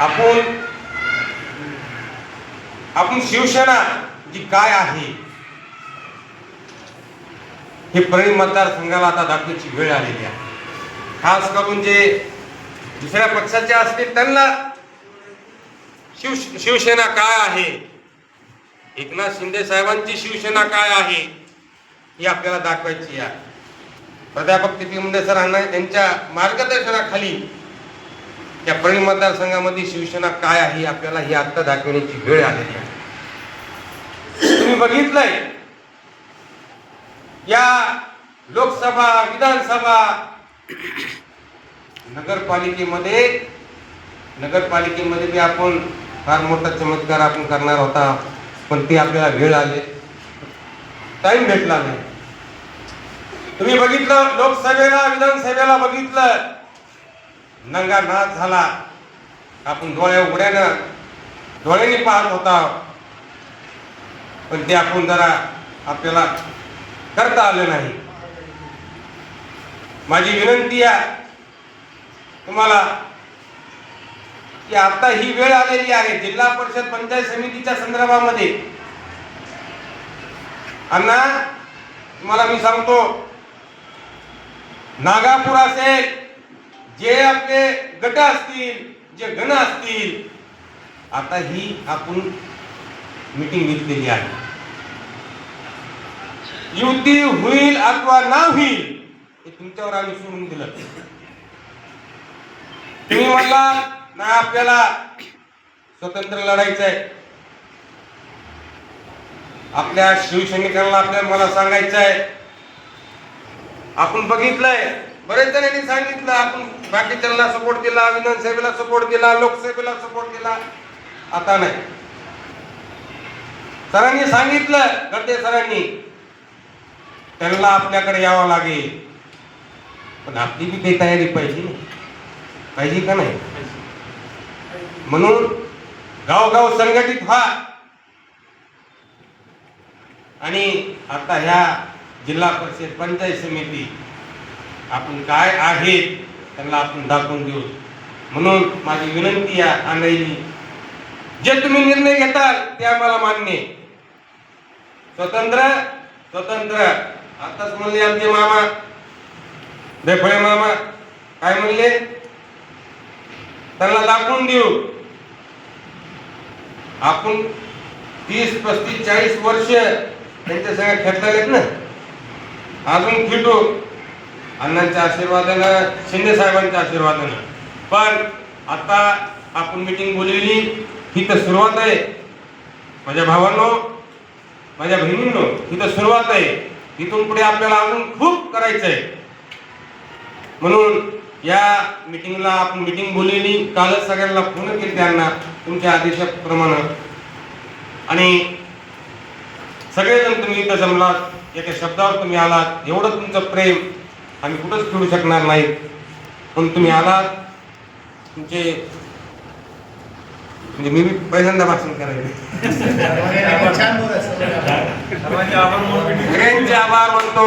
आपण आपण शिवसेना जी काय आहे हे परळी मतदारसंघाला आता दाखवायची वेळ आलेली आहे. खास करून जे दुसऱ्या पक्षाचे असतील त्यांना शिव शिवसेना काय आहे? एकनाथ शिंदे साहेबांची शिवसेना काय आहे? ही आपल्याला दाखवायची आहे. प्राध्यापक टी पी मुंडे सरांना यांच्या मार्गदर्शनाखाली या परळी मतदारसंघामध्ये शिवसेना काय आहे आपल्याला ही आता दाखवण्याची वेळ आलेली आहे. तुम्ही बघितलंय? या लोकसभा विधानसभा नगरपालिकेमध्ये नगरपालिकेमध्ये बी आपण फार मोठा चमत्कार आपण करणार होता पण ते आपल्याला वेळ आले. टाइम भेटला नाही. तुम्ही बघितलं? लोकसभेला विधानसभेला बघितलं? नंगा नाच झाला. आपण डोळ्या उघड्यानं डोळ्यांनी पाहत होता. पण ते आपण जरा आपल्याला करता आलं नाही. माझी विनंती आहे तुम्हाला की आता ही वेळ आलेली आहे. जिल्हा परिषद पंचायत समितीच्या संदर्भामध्ये. अण्णा तुम्हाला मी सांगतो नागापूर असेल जे आपले गट असतील जे गण असतील आता ही आपण मीटिंग घेतलेली आहे. युती होईल अथवा ना होईल हे तुमच्यावर आम्ही सोडून दिलं. तुम्ही म्हणला नाही आपल्याला स्वतंत्र लढायचं आहे. आपल्या शिवसैनिकांना आपल्याला मला सांगायचं आहे. आपण बघितलंय बरेच जणांनी सांगितलं आपण बाकीच्यांना सपोर्ट दिला विधानसभेला सपोर्ट दिला लोकसभेला सपोर्ट दिला आता नाही. सरांनी सांगितलं गडदे सरांनी त्यांना आपल्याकडे यावं लागेल. पण आपली बी काही तयारी पाहिजे पाहिजे का नाही? म्हणून गावगाव संघटित व्हा. आणि आता ह्या जिल्हा परिषद पंचायत समिती आपण काय आहेत त्यांना आपण दाखवून देऊ. म्हणून माझी विनंती आहे आणायची जे तुम्ही निर्णय घेताल ते आम्हाला मान्य स्वतंत्र स्वतंत्र. आताच म्हणले आमचे मामा बेफळे मामा काय म्हणले? त्यांना दाखवून देऊ. आपण तीस पस्तीस चाळीस वर्ष त्यांच्या सगळ्या खेळलेत ना? अजून खेटू अण्णांच्या आशीर्वादानं शिंदे साहेबांच्या आशीर्वादानं. पण आता आपण मीटिंग बोललेली ही तर सुरुवात आहे. माझ्या भावांनो माझ्या बहिणींनो ही तर सुरुवात आहे. इथून पुढे आपल्याला अजून खूप करायचं आहे. म्हणून या मीटिंगला आपण मीटिंग बोललेली कालच सगळ्यांना फोन केली त्यांना तुमच्या आदेशाप्रमाणे. आणि सगळेजण तुम्ही इथं जमलात एका शब्दावर तुम्ही आलात एवढं तुमचं प्रेम आम्ही कुठंच फिरू शकणार नाही. पण तुम्ही आलात. तुमचे म्हणजे मी पहिल्यांदा भाषण करायचं. सगळ्यांचे आभार मानतो